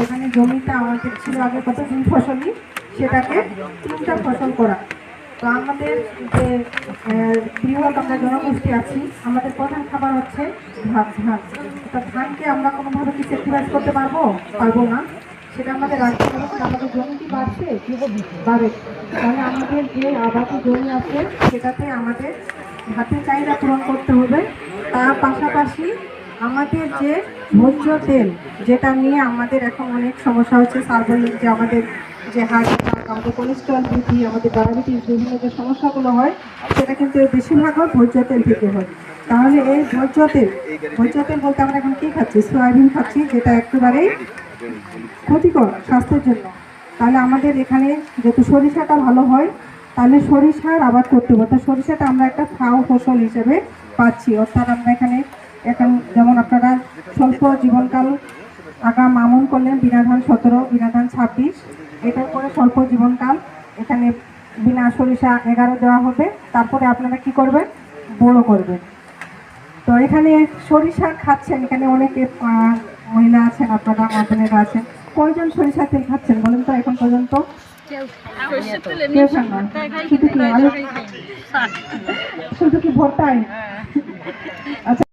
যেখানে জমিটা আমাদের ছিল আগে কত তিন ফসলই সেটাকে তিনটা ফসল করা। তো আমাদের যে বৃহৎ আমরা জনগোষ্ঠী আছি, আমাদের প্রধান খাবার হচ্ছে ভাত ধান। তো ধানকে আমরা কোনোভাবে কি সেক্রিফাইস করতে পারব? পারব না। সেটা আমাদের রাখতে হবে আমাদের জমিটি বাড়ছে, বাড়ে। তাহলে আমাদের যে আবাদি জমি আছে, সেটাতে আমাদের ভাতের চাহিদা পূরণ করতে হবে। তার পাশাপাশি আমাদের যে ভোজ্য তেল, যেটা নিয়ে আমাদের এখন অনেক সমস্যা হচ্ছে, সার্বজনীন যে আমাদের যে হার্ট অ্যাটাক আমাদের কোলেস্ট্রল বৃদ্ধি, আমাদের ডায়াবেটিস বিভিন্ন যে সমস্যাগুলো হয়, সেটা কিন্তু এর বেশিরভাগ হয় ভোজ্য তেল থেকে হয়। তাহলে এই ভোজ্য তেল ভোজ্য তেল বলতে আমরা এখন কী খাচ্ছি? সয়াবিন খাচ্ছি, যেটা একেবারেই ক্ষতিকর স্বাস্থ্যের জন্য। তাহলে আমাদের এখানে যেহেতু সরিষাটা ভালো হয়, তাহলে সরিষার আবাদ করতে হবে। অর্থাৎ সরিষাটা আমরা একটা ফাও ফসল হিসেবে পাচ্ছি। অর্থাৎ আমরা এখানে এখন যেমন আপনারা স্বল্প জীবনকাল আগাম আমন করলেন বিনা ধান সতেরো বিনা ধান ছাব্বিশ এটার পরে স্বল্প জীবনকাল এখানে বিনা সরিষা এগারো দেওয়া হবে তারপরে আপনারা কি করবেন? বড়ো করবেন। তো এখানে সরিষা খাচ্ছেন এখানে অনেকে মহিলা আছেন আপনারা মাধ্যমেরা আছেন কয়জন সরিষা তেল খাচ্ছেন বলেন তো এখন পর্যন্ত? শুধু কি আলু? শুধু কি ভর্তায়? আচ্ছা।